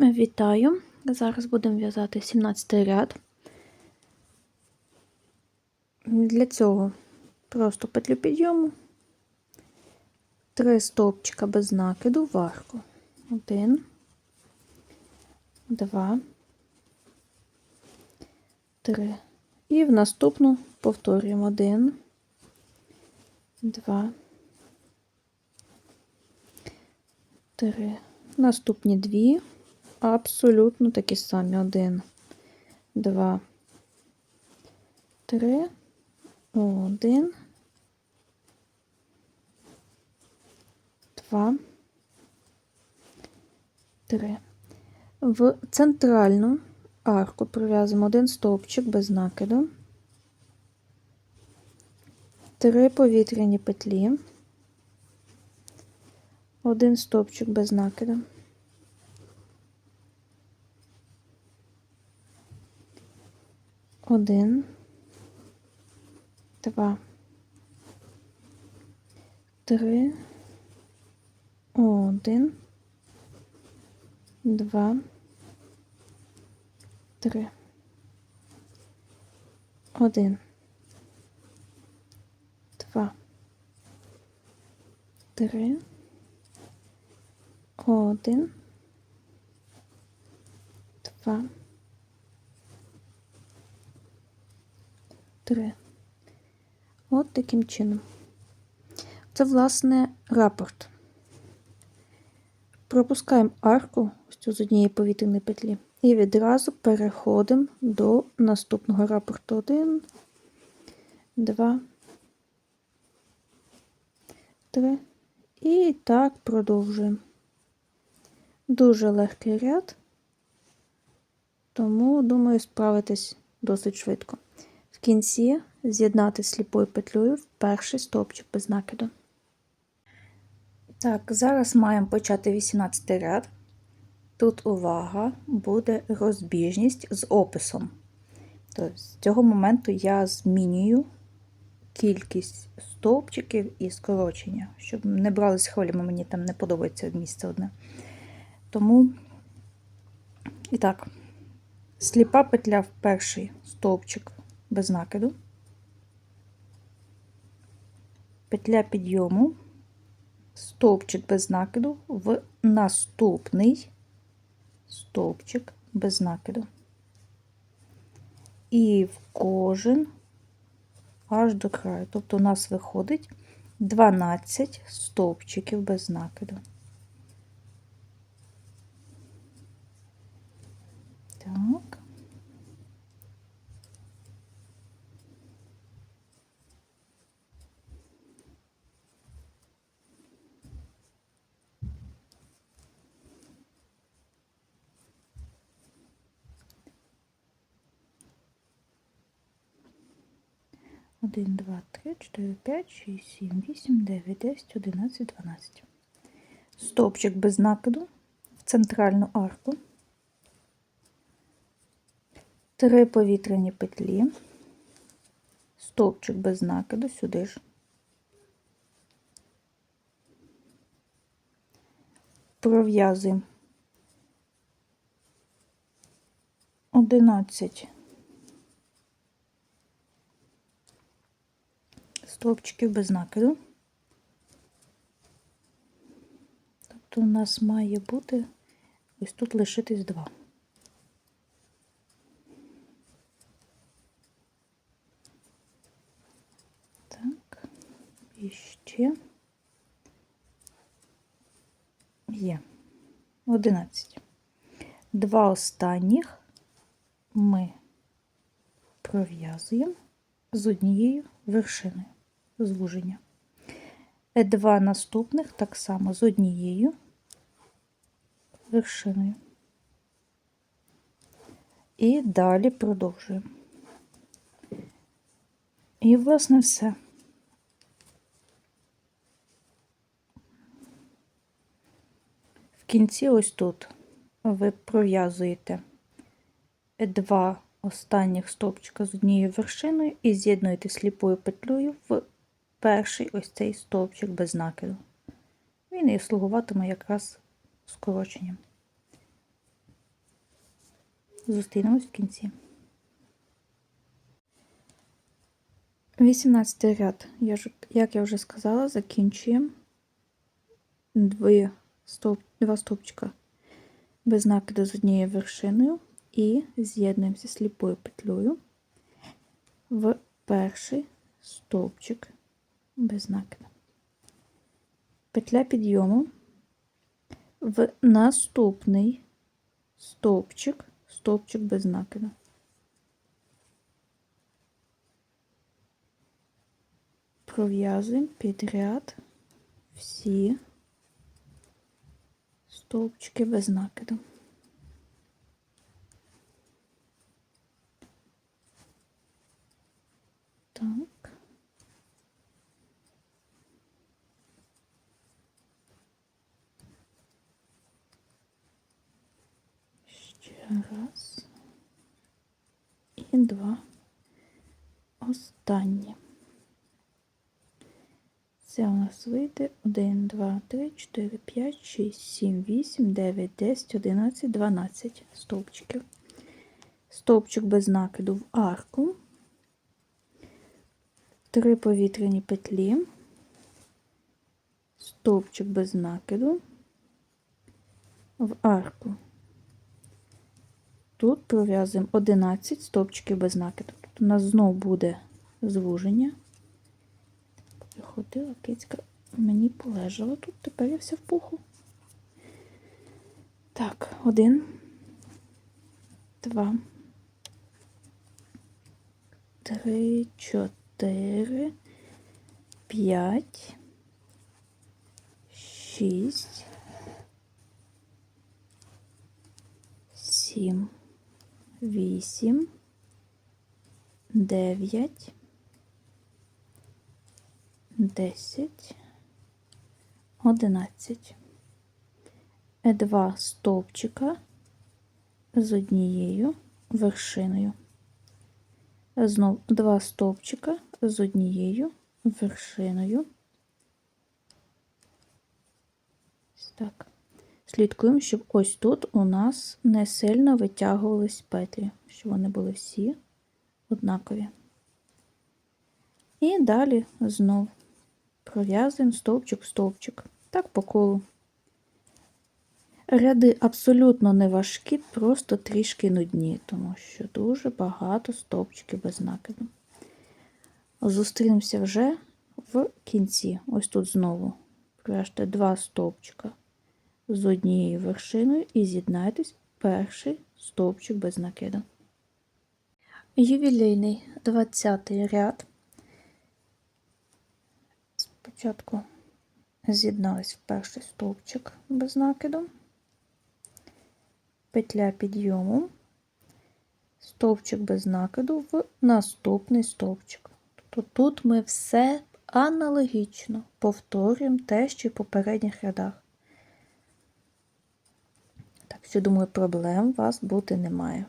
Вітаю! Зараз будемо в'язати 17 ряд. Для цього просто петлю підйому, три стовпчика без накиду в арку. Один, два, три. І в наступну повторюємо один, два, три. Наступні дві абсолютно такі самі. Один, два, три, один, два, три. В центральну арку пров'язуємо один стовпчик без накиду, три повітряні петлі, один стовпчик без накиду. Один, два, три, один, два, три, один, два, три, один, два. Три. От таким чином. Це, власне, рапорт. Пропускаємо арку з однієї повітряної петлі і відразу переходимо до наступного рапорту. Один, два, три. І так продовжуємо. Дуже легкий ряд, тому, думаю, справитись досить швидко кінці з'єднати сліпою петлею в перший стовпчик без накиду. Так, зараз маємо почати 18 ряд. Тут увага, буде розбіжність з описом. Тобто, з цього моменту я змінюю кількість стовпчиків і скорочення, щоб не брали з хвилями, мені там не подобається місце одне. Тому, і так, сліпа петля в перший стовпчик без накиду, петля підйому, стовпчик без накиду в наступний стовпчик без накиду. І в кожен аж до краю. Тобто у нас виходить 12 стовпчиків без накиду. Так. Один, два, три, чотири, п'ять, шість, сім, вісім, дев'ять, десять, одинадцять, дванадцять. Стовпчик без накиду в центральну арку. Три повітряні петлі, стовпчик без накиду сюди ж. Пров'язуємо 11 стовпчиків без накиду. Тобто у нас має бути ось тут лишитись два. Так, і ще є 11. Два останніх ми пров'язуємо з однією вершиною звуження. Два наступних так само з однією вершиною. І далі продовжуємо. І, власне, все. В кінці ось тут ви пров'язуєте два останніх стовпчика з однією вершиною і з'єднуєте сліпою петлею в перший ось цей стовпчик без накиду. Він і слугуватиме якраз скороченням. Зустрінемось в кінці. 18 ряд, я як я вже сказала, закінчуємо стовп, два стовпчика без накиду з однією вершиною і з'єднуємося сліпою петлею в перший стовпчик без накиду. Петля підйому в наступний стовпчик, стовпчик без накиду. Пров'язуємо підряд всі стовпчики без накиду. Так. Ще раз. І два. Останні. Це у нас вийде 1, 2, 3, 4, 5, 6, 7, 8, 9, 10, 11, 12 стовпчиків. Стовпчик без накиду в арку, три повітряні петлі, стовпчик без накиду в арку. Тут пров'язуємо 11 стовпчиків без накиду. Тут у нас знов буде звуження. Ходила кицька, мені полежала тут, тепер я вся в пуху. Так, один, два, три, чотири, п'ять, шість, сім, вісім, дев'ять. 10, 11. Два стовпчика з однією вершиною. Знов два стовпчика з однією вершиною. Так. Слідкуємо, щоб ось тут у нас не сильно витягувались петлі, щоб вони були всі однакові. І далі знов пров'язуємо стовпчик в стовпчик. Так по колу. Ряди абсолютно не важкі, просто трішки нудні, тому що дуже багато стовпчиків без накиду. Зустрінемося вже в кінці. Ось тут знову пров'яжте два стовпчика з однією вершиною і з'єднайтесь перший стовпчик без накиду. Ювілейний 20 ряд. Спочатку з'єднались в перший стовпчик без накиду, петля підйому, стовпчик без накиду в наступний стовпчик. Тобто тут ми все аналогічно повторюємо те, що й в попередніх рядах. Що, думаю, проблем у вас бути немає.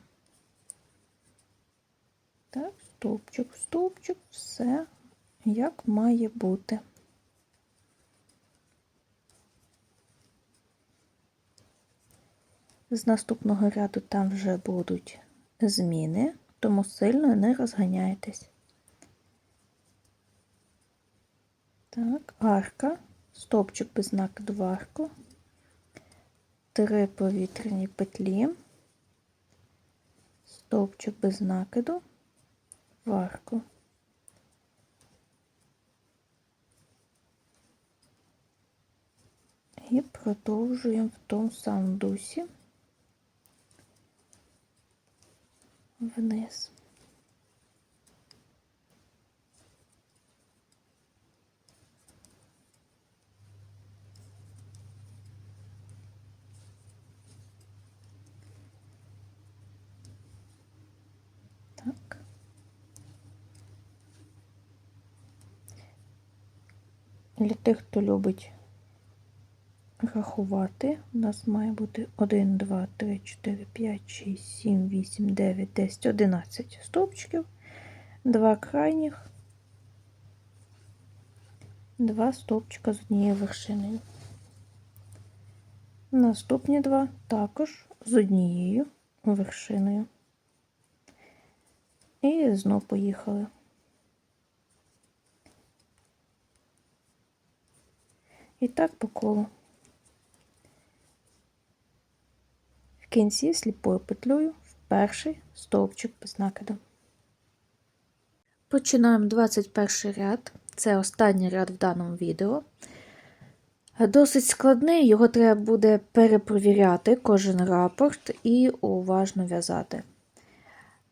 Так, стовпчик, стовпчик, все як має бути. З наступного ряду там вже будуть зміни, тому сильно не розганяйтесь. Так, арка, стовпчик без накиду в арку, три повітряні петлі, стовпчик без накиду в арку. І продовжуємо в тому самому дусі. вниз. Для тих, хто любить рахувати. У нас має бути 1, 2, 3, 4, 5, 6, 7, 8, 9, 10, 11 стовпчиків, два крайніх, два стовпчика з однією вершиною. Наступні два також з однією вершиною. І знов поїхали. І так по колу. В кінці сліпою петлею в перший стовпчик без накиду. Починаємо 21 ряд. Це останній ряд в даному відео. Досить складний, його треба буде перепровіряти кожен рапорт і уважно в'язати.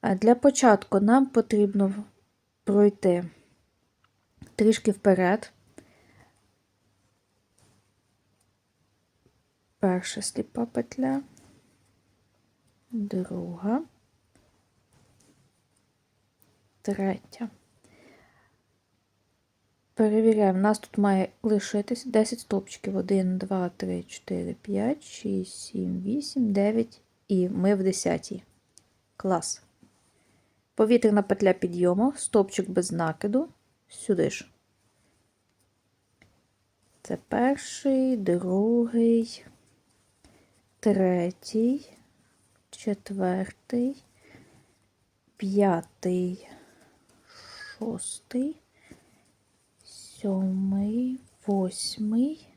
Для початку нам потрібно пройти трішки вперед. Перша сліпа петля, друга, третя. Перевіряємо, у нас тут має лишитись 10 стопчиків. 1, 2, 3, 4, 5, 6, 7, 8, 9 і ми в 10. Клас. Повітряна петля підйому, стопчик без накиду, сюди ж. Це перший, другий, третій, четвертий, п'ятий, шостий, сьомий, восьмий,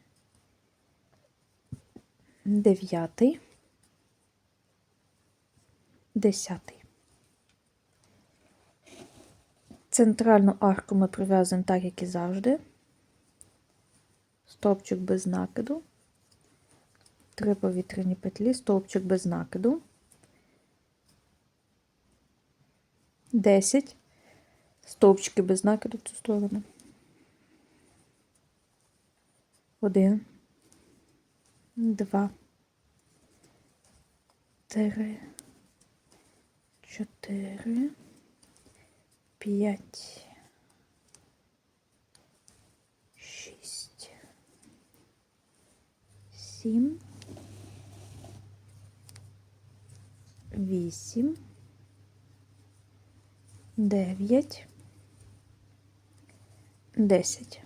дев'ятий, десятий. Центральну арку ми прив'язуємо так, як і завжди. Стовпчик без накиду. Три повітряні петлі, стовпчик без накиду. 10 стовпчики без накиду в цю сторону. Один, два, три, чотири, п'ять, шість, сім, вісім, дев'ять, десять.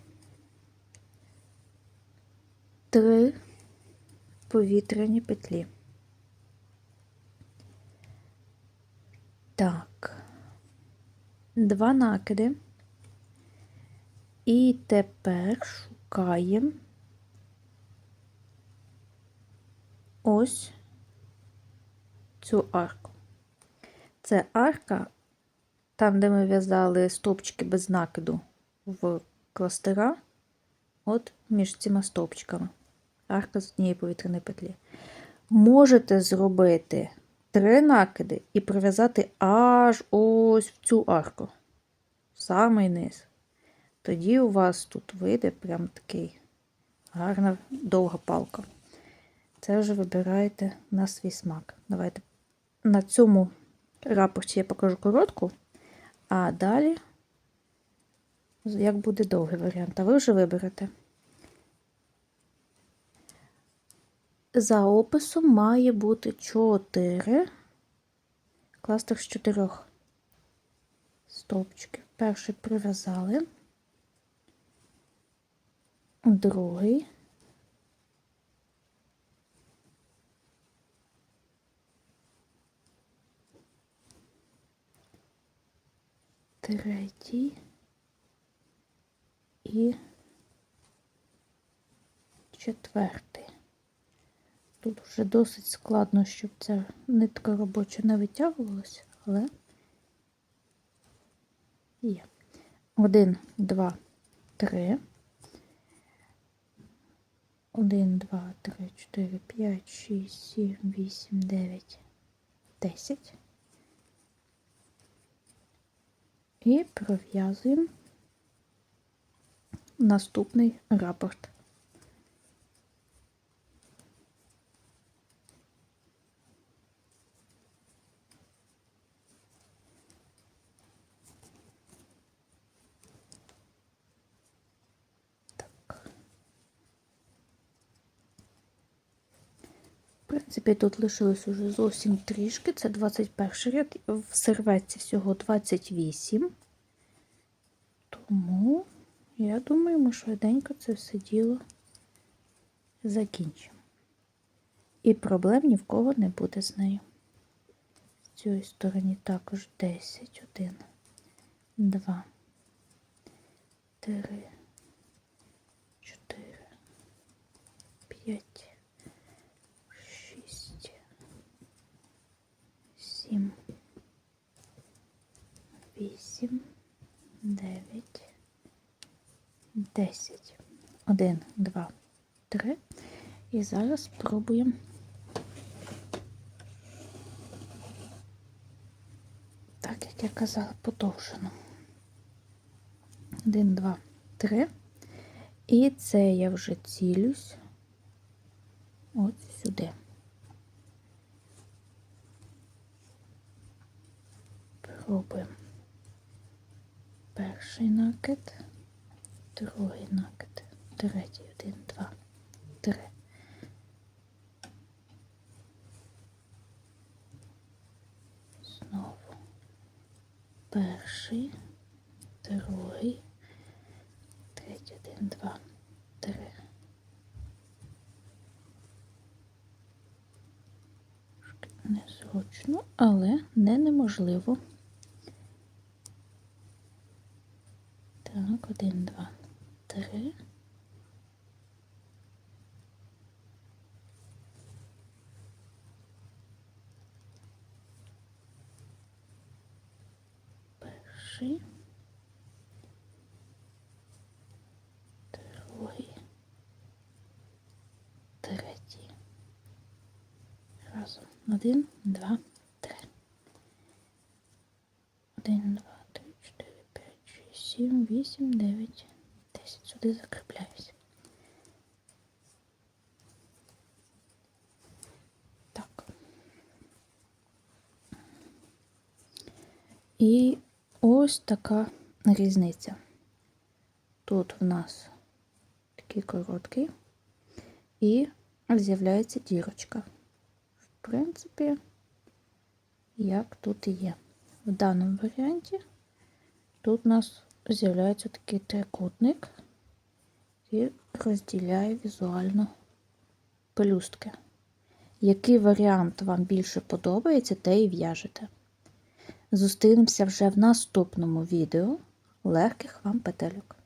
Три повітряні петлі. Так, два накиди. І тепер шукаємо ось цю арку. Це арка, там, де ми в'язали стовпчики без накиду в кластера, от між цими стовпчиками. Арка з однієї повітряної петлі. Можете зробити три накиди і прив'язати аж ось в цю арку, в самий низ. Тоді у вас тут вийде прям такий гарна довга палка. Це вже вибираєте на свій смак. Давайте на цьому рапорті я покажу коротку, а далі, як буде довгий варіант, а ви вже виберете. За описом має бути 4 кластер з 4 стовпчиків. Перший прив'язали, другий. Третій і четвертий. Тут вже досить складно, щоб ця нитка робоча не витягувалася, але є. Один, два, три. Один, два, три, чотири, п'ять, шість, сім, вісім, дев'ять, десять. І пров'язуємо наступний рапорт. Принципі, тут лишилось уже зовсім трішки. Це 21 ряд, в серветці всього 28. Тому, я думаю, ми швиденько це все діло закінчимо. І проблем ні в кого не буде з нею. цій стороні також 10. 1, 2, 3, 4, 5, 6, 7, 8, 9, 10. 1, 2, 3. І зараз спробуємо так, як я казала, подовжено. 1, 2, 3. І це я вже цілюсь от сюди. Пробуємо. Перший накид, другий накид, третій, один, два, три. Знову перший, другий, третій, один, два, три. Незручно, але не неможливо. Так, один, два, три. Перший. Другий. Третій. Разом. Один, два, три. Один, два, три, чотири, п'ять, шість, сім, вісім, дев'ять, десять. Сюди закріпляюся. Так. І ось така різниця. Тут в нас такий короткий і з'являється дірочка. В принципі, як тут і є. В даному варіанті тут у нас з'являється такий трикутник і розділяє візуально пелюстки. Який варіант вам більше подобається, те і в'яжете. Зустрінемося вже в наступному відео. Легких вам петельок!